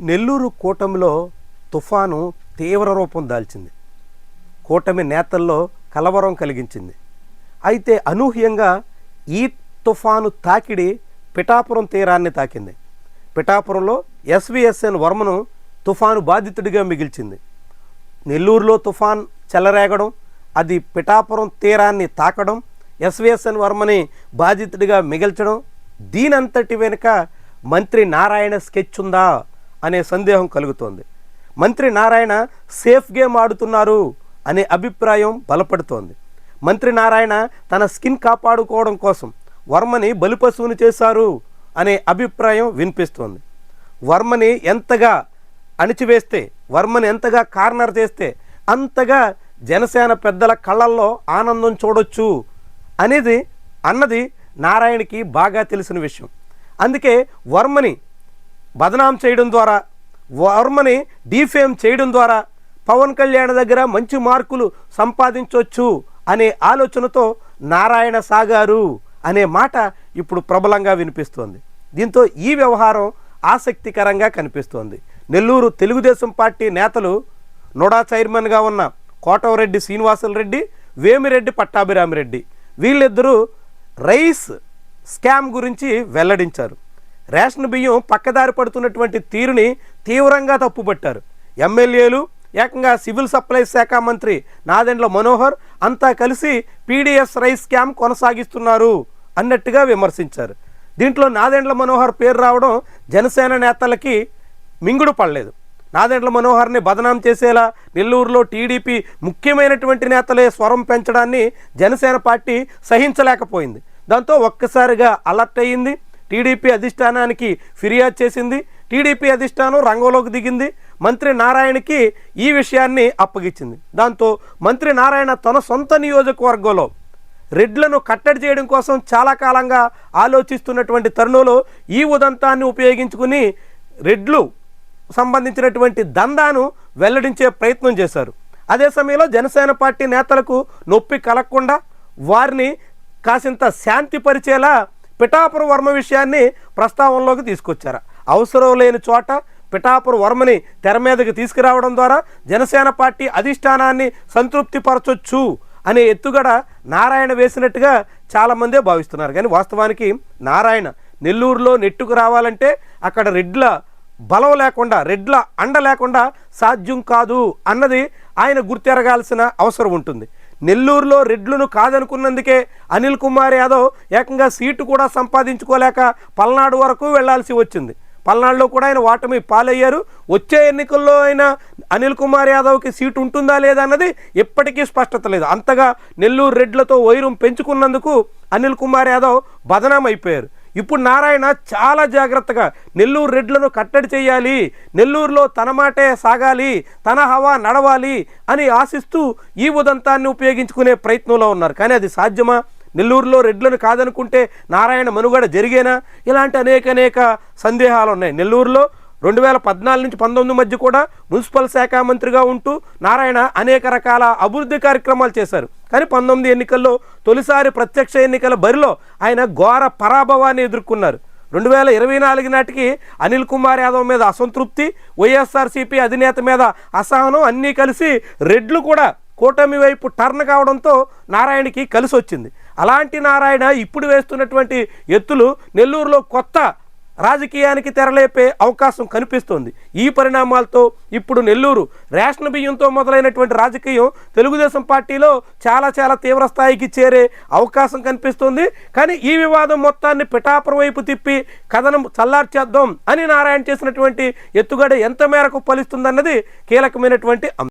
నెల్లూరు కూటమిలో తుఫాను తీవ్ర రూపం దాల్చింది. కూటమి నేతల్లో కలవరం కలిగించింది. అయితే అనూహ్యంగా ఈ తుఫాను తాకిడి పిఠాపురం తీరాన్ని తాకింది. పిఠాపురంలో ఎస్విఎస్ఎన్ వర్మను తుఫాను బాధితుడిగా మిగిల్చింది. నెల్లూరులో తుఫాన్ చెలరేగడం అది పిఠాపురం తీరాన్ని తాకడం ఎస్విఎస్ఎన్ వర్మని బాధితుడిగా మిగిల్చడం దీనంతటి వెనుక మంత్రి నారాయణ స్కెచ్ ఉందా అనే సందేహం కలుగుతోంది. మంత్రి నారాయణ సేఫ్ గేమ్ ఆడుతున్నారు అనే అభిప్రాయం బలపడుతోంది. మంత్రి నారాయణ తన స్కిన్ కాపాడుకోవడం కోసం వర్మని బలిపశువుని చేశారు అనే అభిప్రాయం వినిపిస్తోంది. వర్మని ఎంతగా అణిచివేస్తే వర్మని ఎంతగా కార్నర్ చేస్తే అంతగా జనసేన పెద్దల కళ్ళల్లో ఆనందం చూడొచ్చు అనేది అన్నది నారాయణకి బాగా తెలిసిన విషయం. అందుకే వర్మని బదనాం చేయడం ద్వారా వర్మని డీఫేమ్ చేయడం ద్వారా పవన్ కళ్యాణ్ దగ్గర మంచి మార్కులు సంపాదించవచ్చు అనే ఆలోచనతో నారాయణ సాగారు అనే మాట ఇప్పుడు ప్రబలంగా వినిపిస్తోంది. దీంతో ఈ వ్యవహారం ఆసక్తికరంగా కనిపిస్తోంది. నెల్లూరు తెలుగుదేశం పార్టీ నేతలు నోడా చైర్మన్గా ఉన్న కోటవరెడ్డి శ్రీనివాసులరెడ్డి వేమిరెడ్డి పట్టాభిరామిరెడ్డి వీళ్ళిద్దరూ రైస్ స్కామ్ గురించి వెల్లడించారు. రేషన్ బియ్యం పక్కదారి పడుతున్నటువంటి తీరుని తీవ్రంగా తప్పుపట్టారు. ఎమ్మెల్యేలు ఏకంగా సివిల్ సప్లైస్ శాఖ మంత్రి నాదెండ్ల మనోహర్ అంతా కలిసి పీడిఎస్ రైస్ స్కామ్ కొనసాగిస్తున్నారు అన్నట్టుగా విమర్శించారు. దీంట్లో నాదెండ్ల మనోహర్ పేరు రావడం జనసేన నేతలకి మింగుడు పడలేదు. నాదెండ్ల మనోహర్ని బదనాం చేసేలా నెల్లూరులో టీడీపీ ముఖ్యమైనటువంటి నేతలే స్వరం పెంచడాన్ని జనసేన పార్టీ సహించలేకపోయింది. దాంతో ఒక్కసారిగా అలర్ట్ అయ్యింది. టీడీపీ అధిష్టానానికి ఫిర్యాదు చేసింది. టీడీపీ అధిష్టానం రంగంలోకి దిగింది. మంత్రి నారాయణకి ఈ విషయాన్ని అప్పగించింది. దాంతో మంత్రి నారాయణ తన సొంత నియోజకవర్గంలో రెడ్లను కట్టడి చేయడం కోసం చాలా కాలంగా ఆలోచిస్తున్నటువంటి తరుణంలో ఈ ఉదంతాన్ని ఉపయోగించుకుని రెడ్లు సంబంధించినటువంటి దందాను వెల్లడించే ప్రయత్నం చేశారు. అదే సమయంలో జనసేన పార్టీ నేతలకు నొప్పి కలగకుండా వారిని కాసింత శాంతిపరిచేలా పిఠాపుర వర్మ విషయాన్ని ప్రస్తావనలోకి తీసుకొచ్చారు. అవసరం లేని చోట పిఠాపుర వర్మని తెర మీదకి తీసుకురావడం ద్వారా జనసేన పార్టీ అధిష్టానాన్ని సంతృప్తిపరచొచ్చు అనే ఎత్తుగడ నారాయణ వేసినట్టుగా చాలామందే భావిస్తున్నారు. కానీ వాస్తవానికి నారాయణ నెల్లూరులో నెట్టుకు రావాలంటే అక్కడ రెడ్ల బలం లేకుండా రెడ్ల అండ లేకుండా సాధ్యం కాదు అన్నది ఆయన గుర్తెరగాల్సిన అవసరం ఉంటుంది. నెల్లూరులో రెడ్లను కాదనుకున్నందుకే అనిల్ కుమార్ యాదవ్ ఏకంగా సీటు కూడా సంపాదించుకోలేక పల్నాడు వరకు వెళ్ళాల్సి వచ్చింది. పల్నాడులో కూడా ఆయన ఓటమి పాలయ్యారు. వచ్చే ఎన్నికల్లో అయినా అనిల్ కుమార్ యాదవ్కి సీటు ఉంటుందా లేదా అన్నది ఎప్పటికీ స్పష్టత లేదు. అంతగా నెల్లూరు రెడ్లతో వైరం పెంచుకున్నందుకు అనిల్ కుమార్ యాదవ్ బదనామైపోయారు. ఇప్పుడు నారాయణ చాలా జాగ్రత్తగా నెల్లూరు రెడ్లను కట్టడి చేయాలి నెల్లూరులో తన మాటే సాగాలి తన హవా నడవాలి అని ఆశిస్తూ ఈ ఉదంతాన్ని ఉపయోగించుకునే ప్రయత్నంలో ఉన్నారు. కానీ అది సాధ్యమా? నెల్లూరులో రెడ్లను కాదనుకుంటే నారాయణ మనుగడ జరిగేనా? ఇలాంటి అనేక అనేక సందేహాలు ఉన్నాయి. నెల్లూరులో రెండు వేల పద్నాలుగు నుంచి పంతొమ్మిది మధ్య కూడా మున్సిపల్ శాఖ మంత్రిగా ఉంటూ నారాయణ అనేక రకాల అభివృద్ధి కార్యక్రమాలు చేశారు. కానీ పంతొమ్మిది ఎన్నికల్లో తొలిసారి ప్రత్యక్ష ఎన్నికల బరిలో ఆయన ఘోర పరాభవాన్ని ఎదుర్కొన్నారు. రెండు వేల ఇరవై నాలుగు నాటికి అనిల్ కుమార్ యాదవ్ మీద అసంతృప్తి వైఎస్ఆర్సీపీ అధినేత మీద అసహనం అన్నీ కలిసి రెడ్లు కూడా కూటమి వైపు టర్న్ కావడంతో నారాయణకి కలిసి వచ్చింది అలాంటి నారాయణ ఇప్పుడు వేస్తున్నటువంటి ఎత్తులు నెల్లూరులో కొత్త రాజకీయానికి తెరలేపే అవకాశం కనిపిస్తోంది. ఈ పరిణామాలతో ఇప్పుడు నెల్లూరు రేషన్ బియ్యంతో మొదలైనటువంటి రాజకీయం తెలుగుదేశం పార్టీలో చాలా చాలా తీవ్ర స్థాయికి చేరే అవకాశం కనిపిస్తుంది. కానీ ఈ వివాదం మొత్తాన్ని పిఠాపురం వైపు తిప్పి కథనం చల్లార్చేద్దాం అని నారాయణ చేసినటువంటి ఎత్తుగడ ఎంత మేరకు ఫలిస్తుందన్నది కీలకమైనటువంటి